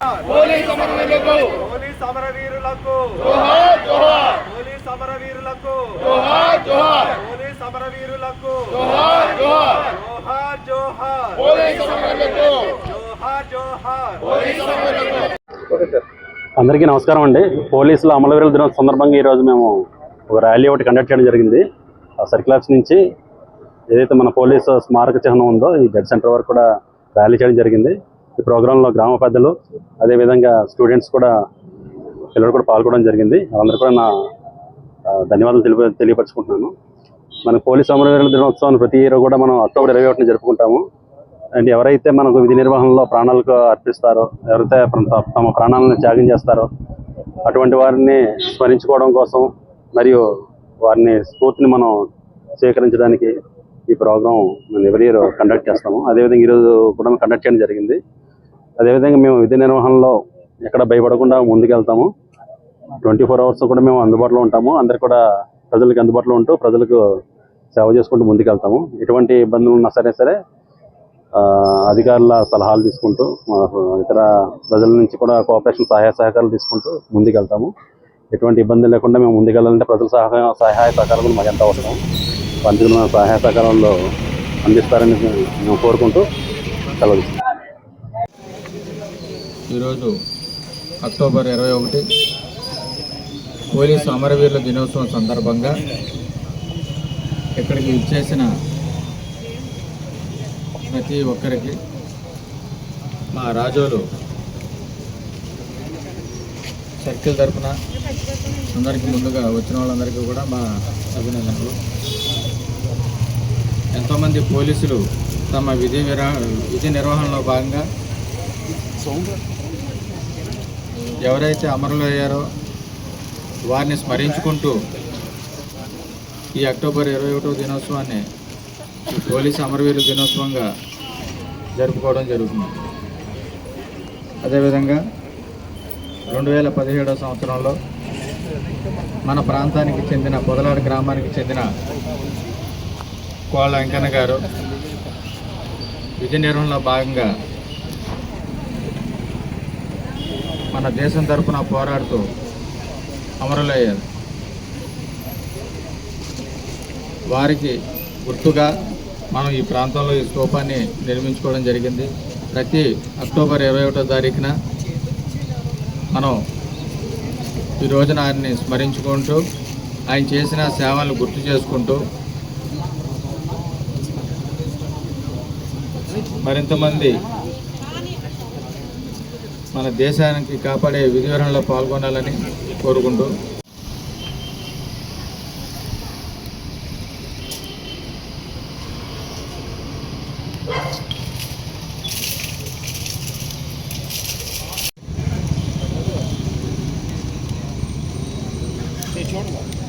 Police అమరవీరులకు. Police సమరవీరులకు జోహార్ జోహార్. పోలీస్ జోహార్ జోహార్. పోలీస్ జోహార్ జోహార్. జోహార్ జోహార్. పోలీస్ అమరవీరులకు. జోహార్ జోహార్. పోలీస్ అమరవీరులకు. అందరికీ నమస్కారం అండి. పోలీసుల అమలవీరుల దినం సందర్భంగా ఈరోజు మేము ఒక ర్యాలీ ఒకటి కండక్ట్ చేయడం జరిగింది. ఆ సర్కిల్ ఆఫీస్ నుంచి ఏదైతే మన పోలీసు స్మారక చిహ్నం ఉందో ఈ జడ్ సెంటర్ వరకు కూడా ర్యాలీ చేయడం జరిగింది. ఈ ప్రోగ్రాంలో గ్రామ పెద్దలు అదేవిధంగా స్టూడెంట్స్ కూడా పిల్లలు కూడా పాల్గొనడం జరిగింది. వాళ్ళందరూ కూడా నా ధన్యవాదాలు తెలియ తెలియపరచుకుంటున్నాను. మన పోలీస్ అమరవీరుల దినోత్సవాన్ని ప్రతి ఇయర్ కూడా మనం అక్టోబర్ ఇరవై ఒకటిని జరుపుకుంటాము. అండ్ ఎవరైతే మనకు విధి నిర్వహణలో ప్రాణాలకు అర్పిస్తారో ఎవరైతే తమ ప్రాణాలను త్యాగం చేస్తారో అటువంటి వారిని స్మరించుకోవడం కోసం మరియు వారిని స్ఫూర్తిని మనం స్వీకరించడానికి ఈ ప్రోగ్రాం మనం ఎవరి ఇయర్ కండక్ట్ చేస్తాము అదేవిధంగా ఈరోజు కూడా కండక్ట్ చేయడం జరిగింది. అదేవిధంగా మేము విధి నిర్వహణలో ఎక్కడ భయపడకుండా ముందుకెళ్తాము. ట్వంటీ ఫోర్ అవర్స్ కూడా మేము అందుబాటులో ఉంటాము. అందరు కూడా ప్రజలకు అందుబాటులో ఉంటూ ప్రజలకు సేవ చేసుకుంటూ ముందుకెళ్తాము. ఎటువంటి ఇబ్బందులు ఉన్నా సరే సరే అధికారుల సలహాలు తీసుకుంటూ ఇతర ప్రజల నుంచి కూడా కోఆపరేషన్ సహాయ సహకారాలు తీసుకుంటూ ముందుకెళ్తాము. ఎటువంటి ఇబ్బంది లేకుండా మేము ముందుకెళ్ళాలంటే ప్రజల సహాయ సహాయ సహకారం మాకు ఎంత అవసరం. పంచుకున్న సహాయ సహకారంలో అందిస్తారని మేము కోరుకుంటూ సెలవు ఈరోజు అక్టోబర్ ఇరవై ఒకటి పోలీసు అమరవీరుల దినోత్సవం సందర్భంగా ఇక్కడికి ఇచ్చేసిన ప్రతి ఒక్కరికి మా రాజోలు సర్కిల్ తరఫున అందరికీ ముందుగా వచ్చిన వాళ్ళందరికీ కూడా మా అభినందనలు. ఎంతోమంది పోలీసులు తమ విధి విరా విధి నిర్వహణలో భాగంగా ఎవరైతే అమరులు అయ్యారో వారిని స్మరించుకుంటూ ఈ అక్టోబర్ ఇరవై ఒకటో దినోత్సవాన్ని పోలీసు అమరవీరుల దినోత్సవంగా జరుపుకోవడం జరుగుతుంది. అదేవిధంగా రెండు వేల పదిహేడవ సంవత్సరంలో మన ప్రాంతానికి చెందిన పొదలాడు గ్రామానికి చెందిన కోళ్ళ వెంకన్న గారు విధి నిర్వహణలో భాగంగా మన దేశం తరఫున పోరాడుతూ అమరులయ్యారు. వారికి గుర్తుగా మనం ఈ ప్రాంతంలో ఈ స్తూపాన్ని నిర్మించుకోవడం జరిగింది. ప్రతి అక్టోబర్ ఇరవై ఒకటో తారీఖున మనం ఈ రోజున ఆయన్ని స్మరించుకుంటూ ఆయన చేసిన సేవలను గుర్తు చేసుకుంటూ మరింతమంది మన దేశానికి కాపాడే విధివరణలో పాల్గొనాలని కోరుకుంటూ చూడండి